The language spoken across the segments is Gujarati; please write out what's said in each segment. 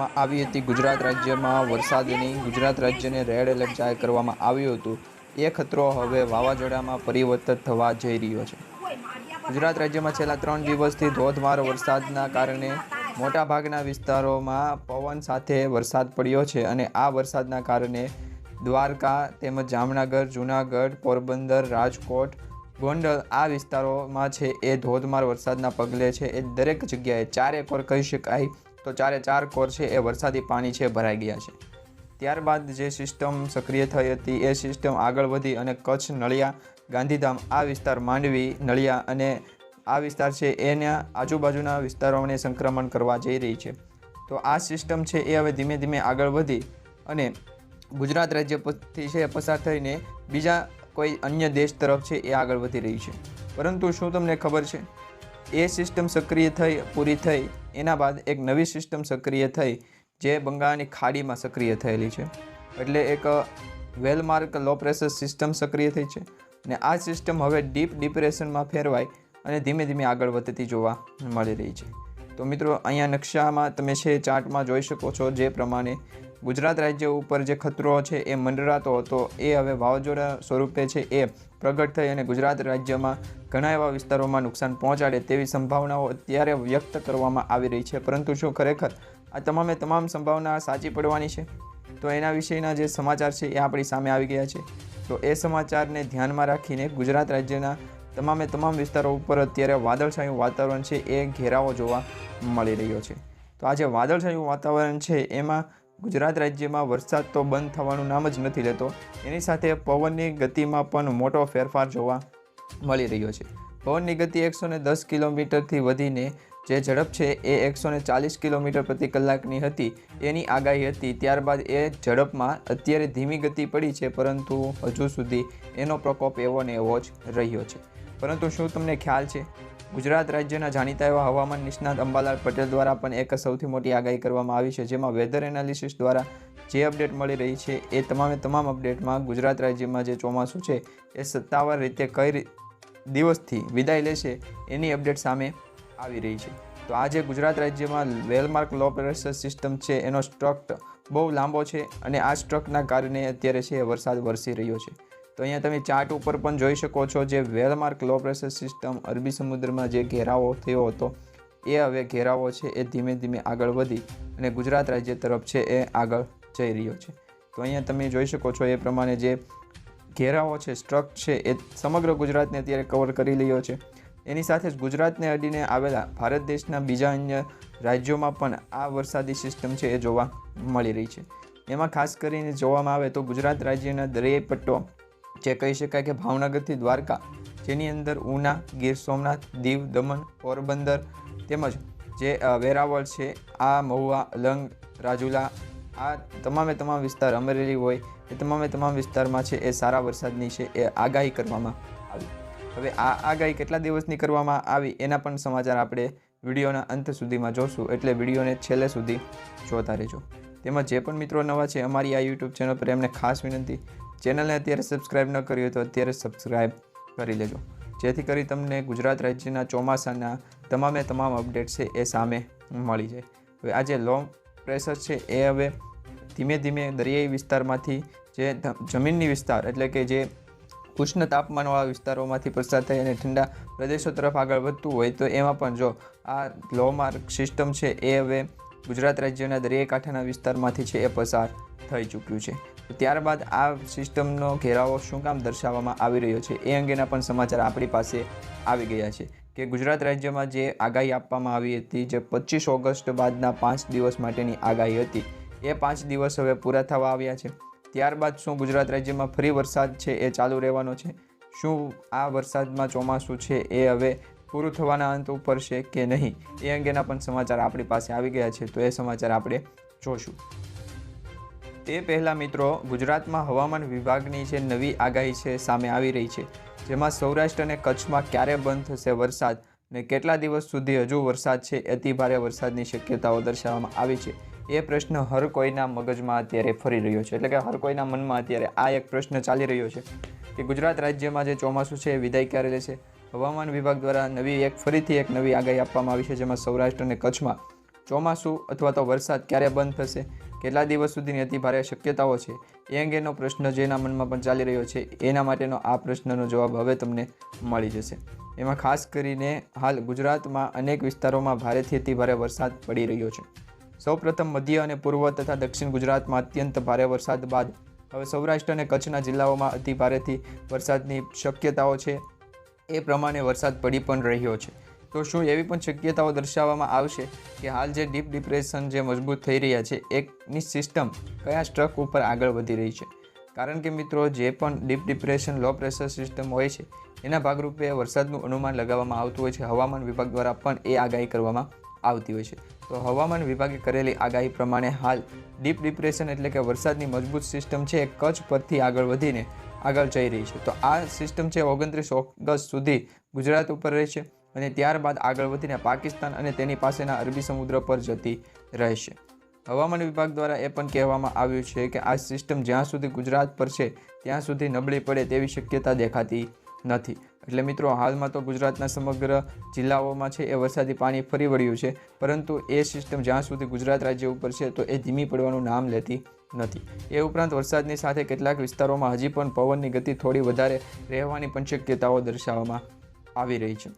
કરવામાં આવી હતી. ગુજરાત રાજ્યમાં વરસાદની, ગુજરાત રાજ્યને રેડ એલર્ટ જાહેર કરવામાં આવ્યું હતું. એ ખતરો હવે વાવાઝોડામાં પરિવર્તિત થવા જઈ રહ્યો છે. ગુજરાત રાજ્યમાં છેલ્લા ત્રણ દિવસથી ધોધમાર વરસાદના કારણે મોટાભાગના વિસ્તારોમાં પવન સાથે વરસાદ પડ્યો છે અને આ વરસાદના કારણે દ્વારકા તેમજ જામનગર, જૂનાગઢ, પોરબંદર, રાજકોટ, ગોંડલ આ વિસ્તારોમાં છે એ ધોધમાર વરસાદના પગલે છે. એ દરેક જગ્યાએ ચારે કોર કહી શકાય તો ચારે ચાર કોર છે એ વરસાદી પાણી છે ભરાઈ ગયા છે. ત્યારબાદ જે સિસ્ટમ સક્રિય થઈ હતી એ સિસ્ટમ આગળ વધી અને કચ્છ, નળિયા, ગાંધીધામ આ વિસ્તાર માંડવી, નળિયા અને આ વિસ્તાર છે એના આજુબાજુના વિસ્તારોને સંક્રમણ કરવા જઈ રહી છે. તો આ સિસ્ટમ છે એ હવે ધીમે ધીમે આગળ વધી અને ગુજરાત રાજ્ય પરથી છે પસાર થઈને બીજા કોઈ અન્ય દેશ તરફ છે એ આગળ વધી રહી છે. પરંતુ શું તમને ખબર છે? એ સિસ્ટમ સક્રિય થઈ, પૂરી થઈ, એના બાદ એક નવી સિસ્ટમ સક્રિય થઈ, જે બંગાળની ખાડીમાં સક્રિય થયેલી છે. એટલે એક વેલમાર્ક લો પ્રેશર સિસ્ટમ સક્રિય થઈ છે અને આ સિસ્ટમ હવે ડીપ ડિપ્રેશનમાં ફેરવાય અને ધીમે ધીમે આગળ વધતી જોવા મળી રહી છે. તો મિત્રો, અહીંયા નકશામાં તમે છે ચાર્ટમાં જોઈ શકો છો જે પ્રમાણે ગુજરાત રાજ્ય ઉપર જે ખતરો છે એ મંડરાતો હતો, એ હવે વાવાઝોડા સ્વરૂપે છે એ પ્રગટ થઈ અને ગુજરાત રાજ્યમાં ઘણા એવા વિસ્તારોમાં નુકસાન પહોંચાડે તેવી સંભાવનાઓ અત્યારે વ્યક્ત કરવામાં આવી રહી છે. પરંતુ શું ખરેખર આ તમામે તમામ સંભાવના સાચી પડવાની છે, તો એના વિશેના જે સમાચાર છે એ આપણી સામે આવી ગયા છે. તો એ સમાચારને ધ્યાનમાં રાખીને ગુજરાત રાજ્યના તમામે તમામ વિસ્તારો ઉપર અત્યારે વાદળછાયું વાતાવરણ છે એ ઘેરાવો જોવા મળી રહ્યો છે. તો આ જે વાદળછાયું વાતાવરણ છે, એમાં ગુજરાત રાજ્યમાં વરસાદ તો બંધ થવાનું નામ જ નથી લેતો. એની સાથે પવનની ગતિમાં પણ મોટો ફેરફાર જોવા મળી રહ્યો છે. પવનની ગતિ એકસો દસ કિલોમીટરથી વધીને જે ઝડપ છે એ એકસો ચાલીસ કિલોમીટર પ્રતિ કલાકની હતી, એની આગાહી હતી. ત્યારબાદ એ ઝડપમાં અત્યારે ધીમી ગતિ પડી છે, પરંતુ હજુ સુધી એનો પ્રકોપ એવો ને એવો જ રહ્યો છે. પરંતુ શું તમને ખ્યાલ છે? ગુજરાત રાજ્યના જાણીતા એવા હવામાન નિષ્ણાત અંબાલાલ પટેલ દ્વારા પણ એક સૌથી મોટી આગાહી કરવામાં આવી છે, જેમાં વેધર એનાલિસિસ દ્વારા જે અપડેટ મળી રહી છે એ તમામે તમામ અપડેટમાં ગુજરાત રાજ્યમાં જે ચોમાસું છે એ સત્તાવાર રીતે કઈ દિવસથી વિદાય લેશે એની અપડેટ સામે આવી રહી છે. તો આજે ગુજરાત રાજ્યમાં વેલમાર્ક લો પ્રેશર સિસ્ટમ છે, એનો સ્ટ્રક્ટ બહુ લાંબો છે અને આ સ્ટ્રકના કારણે અત્યારે છે વરસાદ વરસી રહ્યો છે. તો અહીંયા તમે ચાર્ટ ઉપર પણ જોઈ શકો છો જે વેલમાર્ક લો પ્રેશર સિસ્ટમ અરબી સમુદ્રમાં જે ઘેરાવો થયો હતો, એ હવે ઘેરાવો છે, એ ધીમે ધીમે આગળ વધી અને ગુજરાત રાજ્ય તરફ છે, એ આગળ જઈ રહ્યો છે. તો અહીંયા તમે જોઈ શકો છો એ પ્રમાણે જે ઘેરાવો છે સ્ટ્રક છે, એ સમગ્ર ગુજરાતને અત્યારે કવર કરી રહ્યો છે. એની સાથે જ ગુજરાતને અડીને આવેલા ભારત દેશના બીજા અન્ય રાજ્યોમાં પણ આ વરસાદી સિસ્ટમ છે, એ જોવા મળી રહી છે. એમાં ખાસ કરીને જોવામાં આવે તો ગુજરાત રાજ્યના દરિયાઈ પટ્ટો જે કહી શકાય કે ભાવનગરથી દ્વારકા, જેની અંદર ઉના, ગીર સોમનાથ, દીવ, દમણ, પોરબંદર તેમજ જે વેરાવળ છે, આ મહુવા, લંગ, રાજુલા, આ તમામે તમામ વિસ્તાર અમરેલી હોય, એ તમામે તમામ વિસ્તારમાં છે, એ સારા વરસાદની છે, એ આગાહી કરવામાં આવી. હવે આ આગાહી કેટલા દિવસની કરવામાં આવી એના પણ સમાચાર આપણે વિડીયોના અંત સુધીમાં જોશું, એટલે વિડીયોને છેલ્લે સુધી જોતા રહેજો. તેમજ જે પણ મિત્રો નવા છે, અમારી આ યુટ્યુબ ચેનલ પર એમને ખાસ વિનંતી ચેનલને અત્યારે સબસ્ક્રાઇબ ન કરી હોય તો અત્યારે સબસ્ક્રાઇબ કરી લેજો. જેથી કરી તમને ગુજરાત રાજ્યના ચોમાસાના તમામે તમામ અપડેટ છે એ સામે મળી જાય. હવે આ જે લો પ્રેશર છે એ હવે ધીમે ધીમે દરિયાઈ વિસ્તારમાંથી જે જમીનની વિસ્તાર એટલે કે જે ઉષ્ણ તાપમાનવાળા વિસ્તારોમાંથી પસાર થઈ અને ઠંડા પ્રદેશો તરફ આગળ વધતું હોય તો એમાં પણ જો આ લો માર્ક સિસ્ટમ છે એ હવે ગુજરાત રાજ્યના દરિયાઈ કાંઠાના વિસ્તારમાંથી છે એ પસાર થઈ ચૂક્યું છે. ત્યારબાદ આ સિસ્ટમનો ઘેરાવો શું કામ દર્શાવવામાં આવી રહ્યો છે એ અંગેના પણ સમાચાર આપણી પાસે આવી ગયા છે કે ગુજરાત રાજ્યમાં જે આગાહી આપવામાં આવી હતી, જે પચીસ ઓગસ્ટ બાદના પાંચ દિવસ માટેની આગાહી હતી, એ પાંચ દિવસ હવે પૂરા થવા આવ્યા છે. ત્યારબાદ શું ગુજરાત રાજ્યમાં ફરી વરસાદ છે એ ચાલુ રહેવાનો છે? શું આ વરસાદમાં ચોમાસું છે એ હવે પૂરું થવાના અંત ઉપર છે કે નહીં? એ અંગેના પણ સમાચાર આપણી પાસે આવી ગયા છે તો એ સમાચાર આપણે જોશું. તે પહેલાં મિત્રો ગુજરાતમાં હવામાન વિભાગની જે નવી આગાહી છે, સામે આવી રહી છે. જેમાં સૌરાષ્ટ્ર અને કચ્છમાં ક્યારે બંધ થશે વરસાદ ને કેટલા દિવસ સુધી હજુ વરસાદ છે અતિ ભારે વરસાદની શક્યતાઓ દર્શાવવામાં આવી છે. એ પ્રશ્ન હર કોઈના મગજમાં અત્યારે ફરી રહ્યો છે. એટલે કે હર કોઈના મનમાં અત્યારે આ એક પ્રશ્ન ચાલી રહ્યો છે કે ગુજરાત રાજ્યમાં જે ચોમાસું છે, એ વિદાય ક્યારે લેશે? હવામાન વિભાગ દ્વારા નવી એક ફરીથી એક નવી આગાહી આપવામાં આવી છે, જેમાં સૌરાષ્ટ્ર અને કચ્છમાં ચોમાસું અથવા તો વરસાદ ક્યારે બંધ થશે? કેટલા દિવસ સુધીની અતિ ભારે શક્યતાઓ છે? એ અંગેનો પ્રશ્ન જેના મનમાં પણ ચાલી રહ્યો છે, એના માટેનો આ પ્રશ્નનો જવાબ હવે તમને મળી જશે. એમાં ખાસ કરીને હાલ ગુજરાતમાં અનેક વિસ્તારોમાં ભારેથી અતિ ભારે વરસાદ પડી રહ્યો છે. સૌપ્રથમ મધ્ય અને પૂર્વ તથા દક્ષિણ ગુજરાતમાં અત્યંત ભારે વરસાદ બાદ હવે સૌરાષ્ટ્ર અને કચ્છના જિલ્લાઓમાં અતિ ભારેથી વરસાદની શક્યતાઓ છે. એ પ્રમાણે વરસાદ પડી પણ રહ્યો છે. તો શું એવી પણ શક્યતાઓ દર્શાવવામાં આવશે કે હાલ જે ડીપ ડિપ્રેશન જે મજબૂત થઈ રહ્યા છે, એકની સિસ્ટમ કયા સ્ટ્રક ઉપર આગળ વધી રહી છે? કારણ કે મિત્રો, જે પણ deep depression, low pressure system હોય છે, એના ભાગરૂપે વરસાદનું અનુમાન લગાવવામાં આવતું હોય છે. હવામાન વિભાગ દ્વારા પણ એ આગાહી કરવામાં આવતી હોય છે. તો હવામાન વિભાગે કરેલી આગાહી પ્રમાણે હાલ ડીપ ડિપ્રેશન એટલે કે વરસાદની મજબૂત સિસ્ટમ છે એ કચ્છ પરથી આગળ વધીને આગળ જઈ રહી છે. તો આ સિસ્ટમ છે ઓગણત્રીસ ઓગસ્ટ સુધી ગુજરાત ઉપર રહેશે અને ત્યારબાદ આગળ વધીને પાકિસ્તાન અને તેની પાસેના અરબી સમુદ્ર પર જતી રહેશે. હવામાન વિભાગ દ્વારા એ પણ કહેવામાં આવ્યું છે કે આ સિસ્ટમ જ્યાં સુધી ગુજરાત પર છે, ત્યાં સુધી નબળી પડે તેવી શક્યતા દેખાતી નથી. એટલે મિત્રો, હાલમાં તો ગુજરાતના સમગ્ર જિલ્લાઓમાં છે એ વરસાદી પાણી ફરી વળ્યું છે, પરંતુ એ સિસ્ટમ જ્યાં સુધી ગુજરાત રાજ્ય ઉપર છે તો એ ધીમી પડવાનું નામ લેતી નથી. એ ઉપરાંત વરસાદની સાથે કેટલાક વિસ્તારોમાં હજી પણ પવનની ગતિ થોડી વધારે રહેવાની પણ શક્યતાઓ દર્શાવવામાં આવી રહી છે.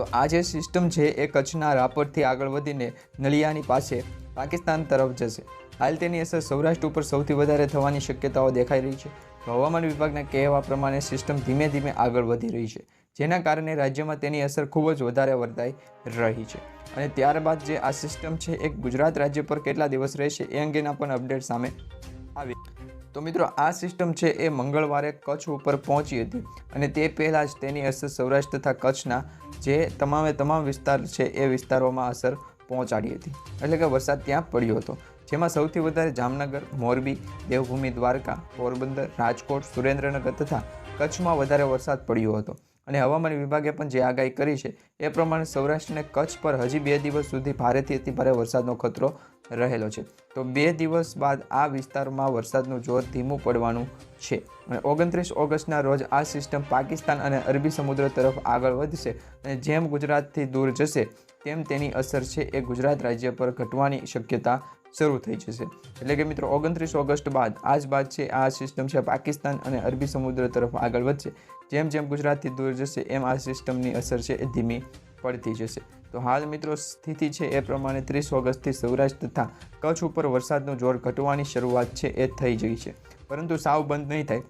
તો આ જે સિસ્ટમ છે એ કચ્છના રાપરથી આગળ વધીને નલિયાની પાસે પાકિસ્તાન તરફ જશે. હાલ તેની અસર સૌરાષ્ટ્ર ઉપર સૌથી વધારે થવાની શક્યતાઓ દેખાઈ રહી છે. હવામાન વિભાગના કહેવા પ્રમાણે સિસ્ટમ ધીમે ધીમે આગળ વધી રહી છે, જેના કારણે રાજ્યમાં તેની અસર ખૂબ જ વધારે વર્તાઈ રહી છે. અને ત્યારબાદ જે આ સિસ્ટમ છે એ ગુજરાત રાજ્ય પર કેટલા દિવસ રહેશે એ અંગેના પણ અપડેટ સામે આવી. તો મિત્રો, આ સિસ્ટમ છે એ મંગળવારે કચ્છ ઉપર પહોંચી હતી અને તે પહેલાં જ તેની અસર સૌરાષ્ટ્ર તથા કચ્છના જે તમામે તમામ વિસ્તાર છે એ વિસ્તારોમાં અસર પહોંચાડી હતી. એટલે કે વરસાદ ત્યાં પડ્યો હતો. જેમાં સૌથી વધારે જામનગર, મોરબી, દેવભૂમિ, દ્વારકા, પોરબંદર, રાજકોટ, સુરેન્દ્રનગર તથા કચ્છમાં વધારે વરસાદ પડ્યો હતો. અને હવામાન વિભાગે પણ જે આગાહી કરી છે, એ પ્રમાણે સૌરાષ્ટ્ર અને કચ્છ પર હજી બે દિવસ સુધી ભારેથી અતિ ભારે વરસાદનો ખતરો રહેલો છે. તો બે દિવસ બાદ આ વિસ્તારમાં વરસાદનું જોર ધીમું પડવાનું છે અને ઓગણત્રીસ ઓગસ્ટના રોજ આ સિસ્ટમ પાકિસ્તાન અને અરબી સમુદ્ર તરફ આગળ વધશે અને જેમ ગુજરાતથી દૂર જશે, તેમ તેની અસર છે એ ગુજરાત રાજ્ય પર ઘટવાની શક્યતા શરૂ થઈ જશે. એટલે કે મિત્રો, ઓગણત્રીસ ઓગસ્ટ બાદ આજ બાદ છે, આ સિસ્ટમ છે પાકિસ્તાન અને અરબી સમુદ્ર તરફ આગળ વધશે. જેમ જેમ ગુજરાતથી દૂર જશે, એમ આ સિસ્ટમની અસર છે એ ધીમી પડતી જશે. તો હાલ મિત્રો, સ્થિતિ છે એ પ્રમાણે ત્રીસ ઓગસ્ટથી સૌરાષ્ટ્ર તથા કચ્છ ઉપર વરસાદનું જોર ઘટવાની શરૂઆત છે એ થઈ ગઈ છે. પરંતુ સાવ બંધ નહીં થાય.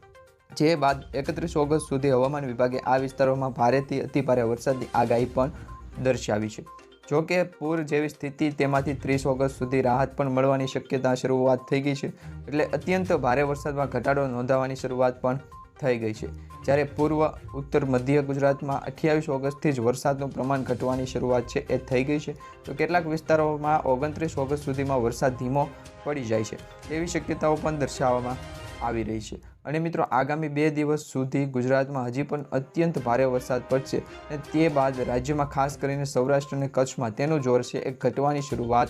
જે બાદ એકત્રીસ ઓગસ્ટ સુધી હવામાન વિભાગે આ વિસ્તારોમાં ભારેથી અતિભારે વરસાદની આગાહી પણ દર્શાવી છે. જો કે પૂર જેવી સ્થિતિ તેમાંથી ત્રીસ ઓગસ્ટ સુધી રાહત પણ મળવાની શક્યતા શરૂઆત થઈ ગઈ છે. એટલે અત્યંત ભારે વરસાદમાં ઘટાડો નોંધાવાની શરૂઆત પણ થઈ ગઈ છે. જ્યારે પૂર્વ, ઉત્તર, મધ્ય ગુજરાતમાં અઠ્યાવીસ ઓગસ્ટથી જ વરસાદનું પ્રમાણ ઘટવાની શરૂઆત છે એ થઈ ગઈ છે. તો કેટલાક વિસ્તારોમાં ઓગણત્રીસ ઓગસ્ટ સુધીમાં વરસાદ ધીમો પડી જાય છે. તેવી શક્યતાઓ પણ દર્શાવવામાં આવી રહી છે. અને મિત્રો, આગામી બે દિવસ સુધી ગુજરાતમાં હજી પણ અત્યંત ભારે વરસાદ પડશે અને તે બાદ રાજ્યમાં ખાસ કરીને સૌરાષ્ટ્ર અને કચ્છમાં તેનું જોર છે એ ઘટવાની શરૂઆત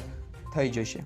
થઈ જશે.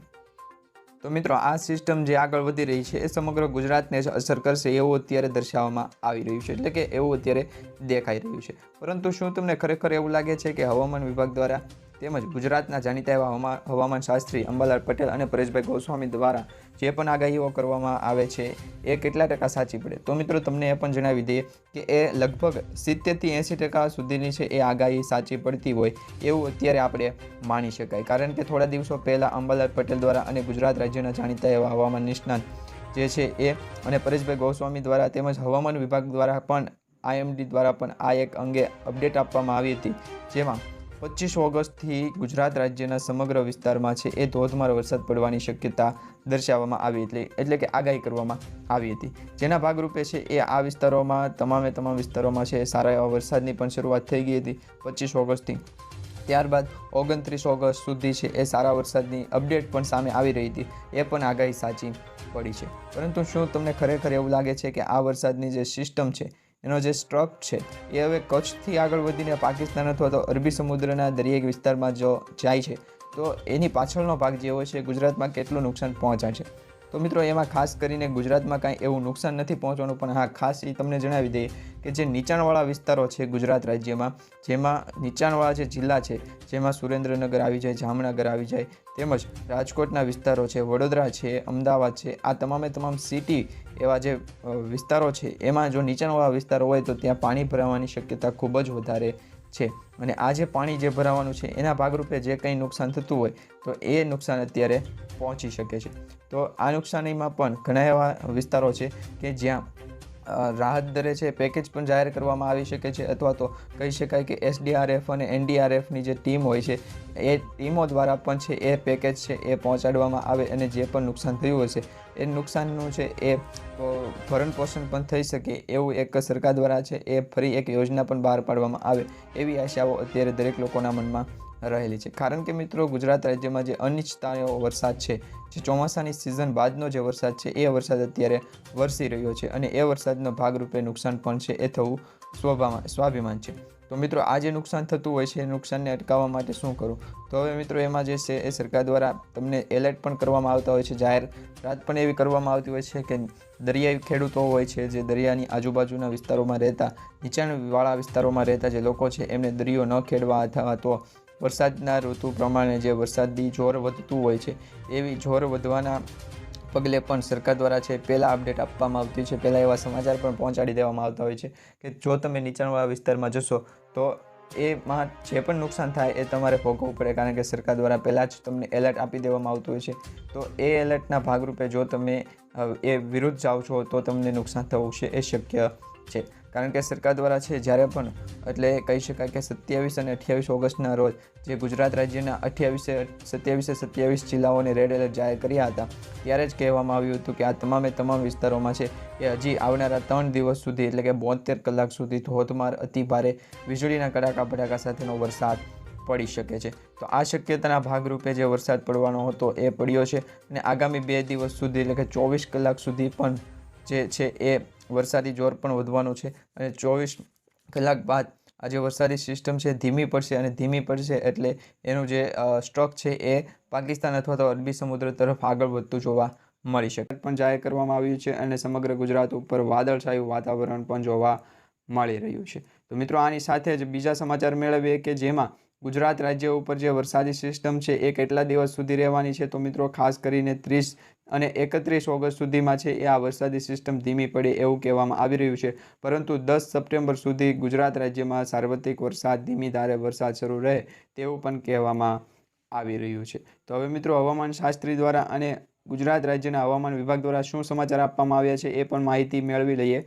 તો મિત્રો, આ સિસ્ટમ જે આગળ વધી રહી છે એ સમગ્ર ગુજરાતને જ અસર કરશે એવું અત્યારે દર્શાવવામાં આવી રહ્યું છે. એટલે કે એવું અત્યારે દેખાઈ રહ્યું છે. પરંતુ શું તમને ખરેખર એવું લાગે છે કે હવામાન વિભાગ દ્વારા તેમજ ગુજરાતના જાણીતા એવા હવા હવામાન શાસ્ત્રી અંબાલાલ પટેલ અને પરેશભાઈ ગોસ્વામી દ્વારા જે પણ આગાહીઓ કરવામાં આવે છે, એ કેટલા ટકા સાચી પડે? તો મિત્રો, તમને એ પણ જણાવી દઈએ કે એ લગભગ સિત્તેરથી એંસી ટકા સુધીની છે એ આગાહી સાચી પડતી હોય એવું અત્યારે આપણે માની શકાય. કારણ કે થોડા દિવસો પહેલાં અંબાલાલ પટેલ દ્વારા અને ગુજરાત રાજ્યના જાણીતા એવા હવામાન નિષ્ણાંત જે છે એ અને પરેશભાઈ ગોસ્વામી દ્વારા તેમજ હવામાન વિભાગ દ્વારા પણ આઈએમડી દ્વારા પણ આ એક અંગે અપડેટ આપવામાં આવી હતી. જેમાં પચીસ ઓગસ્ટથી ગુજરાત રાજ્યના સમગ્ર વિસ્તારમાં છે. એ ધોધમાર વરસાદ પડવાની શક્યતા દર્શાવવામાં આવી એટલે એટલે કે આગાહી કરવામાં આવી હતી. જેના ભાગરૂપે છે એ આ વિસ્તારોમાં, તમામે તમામ વિસ્તારોમાં છે સારા એવા વરસાદની પણ શરૂઆત થઈ ગઈ હતી પચીસ ઓગસ્ટથી. ત્યારબાદ ઓગણત્રીસ ઓગસ્ટ સુધી છે એ સારા વરસાદની અપડેટ પણ સામે આવી રહી હતી. એ પણ આગાહી સાચી પડી છે. પરંતુ શું તમને ખરેખર એવું લાગે છે કે આ વરસાદની જે સિસ્ટમ છે એનો જે સ્ટ્રક છે, એ હવે કચ્છથી આગળ વધીને પાકિસ્તાન અથવા તો અરબી સમુદ્રના દરિયાઈ વિસ્તારમાં જો જાય છે, તો એની પાછળનો ભાગ જે હોય છે, ગુજરાતમાં કેટલું નુકસાન પહોંચાડશે તો મિત્રો, એમાં ખાસ કરીને ગુજરાતમાં કાંઈ એવું નુકસાન નથી પહોંચવાનું, પણ હા, ખાસ એ તમને જણાવી દઈએ કે જે નીચાણવાળા વિસ્તારો છે ગુજરાત રાજ્યમાં, જેમાં નીચાણવાળા જે જિલ્લા છે, જેમાં સુરેન્દ્રનગર આવી જાય, જામનગર આવી જાય, તેમજ રાજકોટના વિસ્તારો છે, વડોદરા છે, અમદાવાદ છે, આ તમામે તમામ સિટી એવા જે વિસ્તારો છે, એમાં જો નીચાણવાળા વિસ્તારો હોય તો ત્યાં પાણી ભરાવાની શક્યતા ખૂબ જ વધારે છે. અને આ જે પાણી જે ભરાવાનું છે, એના ભાગરૂપે જે કંઈ નુકસાન થતું હોય, તો એ નુકસાન અત્યારે પહોંચી શકે છે. તો આ નુકસાનીમાં પણ ઘણા એવા વિસ્તારો છે કે જ્યાં રાહત દરે છે પેકેજ પણ જાહેર કરવામાં આવી શકે છે અથવા તો કહી શકાય કે એસડીઆરએફ અને એનડીઆરએફની જે ટીમ હોય છે, એ ટીમો દ્વારા પણ છે, એ પેકેજ છે, એ પહોંચાડવામાં આવે અને જે પણ નુકસાન થયું હશે, એ નુકસાનનું છે, એ ભરણ પોષણ પણ થઈ શકે એવું એક સરકાર દ્વારા છે, એ ફરી એક યોજના પણ બહાર પાડવામાં આવે એવી આશાઓ અત્યારે દરેક લોકોના મનમાં રહેલી છે. કારણ કે મિત્રો, ગુજરાત રાજ્યમાં જે અનિશ્ચિતતાનો વરસાદ છે, જે ચોમાસાની સિઝન બાદનો જે વરસાદ છે, એ વરસાદ અત્યારે વરસી રહ્યો છે અને એ વરસાદનો ભાગરૂપે નુકસાન પણ છે એ થવું સ્વભામાં સ્વાભિમાન છે. તો મિત્રો, આ જે નુકસાન થતું હોય છે, એ નુકસાનને અટકાવવા માટે શું કરવું તો હવે મિત્રો, એમાં જે છે એ સરકાર દ્વારા તમને એલર્ટ પણ કરવામાં આવતા હોય છે. જાહેર રાત પણ એવી કરવામાં આવતી હોય છે કે દરિયાઈ ખેડૂતો હોય છે જે દરિયાની આજુબાજુના વિસ્તારોમાં રહેતા, નીચાણવાળા વિસ્તારોમાં રહેતા જે લોકો છે, એમને દરિયો ન ખેડવા અથવા તો વરસાદના ઋતુ પ્રમાણે જે વરસાદી જોર વધતું હોય છે, એવી જોર વધવાના પગલે પણ સરકાર દ્વારા છે, પહેલાં અપડેટ આપવામાં આવતી છે. પહેલાં એવા સમાચાર પણ પહોંચાડી દેવામાં આવતા હોય છે કે જો તમે નીચાણવાળા વિસ્તારમાં જશો, તો એમાં જે પણ નુકસાન થાય એ તમારે ભોગવવું પડે, કારણ કે સરકાર દ્વારા પહેલાં જ તમને એલર્ટ આપી દેવામાં આવતું હોય છે. તો એ એલર્ટના ભાગરૂપે જો તમે એ વિરુદ્ધ જાઓ છો, તો તમને નુકસાન થવું છે એ શક્ય છે. કારણ કે સરકાર દ્વારા છે, જ્યારે પણ, એટલે કહી શકાય કે સત્યાવીસ અને અઠ્યાવીસ ઓગસ્ટના રોજ જે ગુજરાત રાજ્યના અઠ્યાવીસે, સત્યાવીસે, સત્યાવીસ જિલ્લાઓને રેડ એલર્ટ જાહેર કર્યા હતા, ત્યારે જ કહેવામાં આવ્યું હતું કે આ તમામે તમામ વિસ્તારોમાં છે એ હજી આવનારા ત્રણ દિવસ સુધી, એટલે કે બોતેર કલાક સુધી ધોધમાર અતિ ભારે વીજળીના કડાકા ભડાકા સાથેનો વરસાદ પડી શકે છે. તો આ શક્યતાના ભાગરૂપે જે વરસાદ પડવાનો હતો, એ પડ્યો છે અને આગામી બે દિવસ સુધી, એટલે કે ચોવીસ કલાક સુધી પણ જે છે, એ વરસાદી જોર પણ વધવાનું છે અને ચોવીસ કલાક બાદ આ જે વરસાદી સિસ્ટમ છે ધીમી પડશે અને ધીમી પડશે એટલે એનું જે સ્ટ્રોક છે એ પાકિસ્તાન અથવા તો અરબી સમુદ્ર તરફ આગળ વધતું જોવા મળી શકે. પણ જાહેર કરવામાં આવ્યું છે અને સમગ્ર ગુજરાત ઉપર વાદળછાયું વાતાવરણ પણ જોવા મળી રહ્યું છે. તો મિત્રો, આની સાથે જ બીજા સમાચાર મેળવીએ કે જેમાં ગુજરાત રાજ્ય ઉપર જે વરસાદી સિસ્ટમ છે એ કેટલા દિવસ સુધી રહેવાની છે? તો મિત્રો, ખાસ કરીને ત્રીસ અને એકત્રીસ ઓગસ્ટ સુધીમાં છે એ આ વરસાદી સિસ્ટમ ધીમી પડે એવું કહેવામાં આવી રહ્યું છે. પરંતુ દસ સપ્ટેમ્બર સુધી ગુજરાત રાજ્યમાં સાર્વત્રિક વરસાદ, ધીમી ધારે વરસાદ શરૂ રહે તેવું પણ કહેવામાં આવી રહ્યું છે. તો હવે મિત્રો, હવામાન શાસ્ત્રી દ્વારા અને ગુજરાત રાજ્યના હવામાન વિભાગ દ્વારા શું સમાચાર આપવામાં આવ્યા છે એ પણ માહિતી મેળવી લઈએ.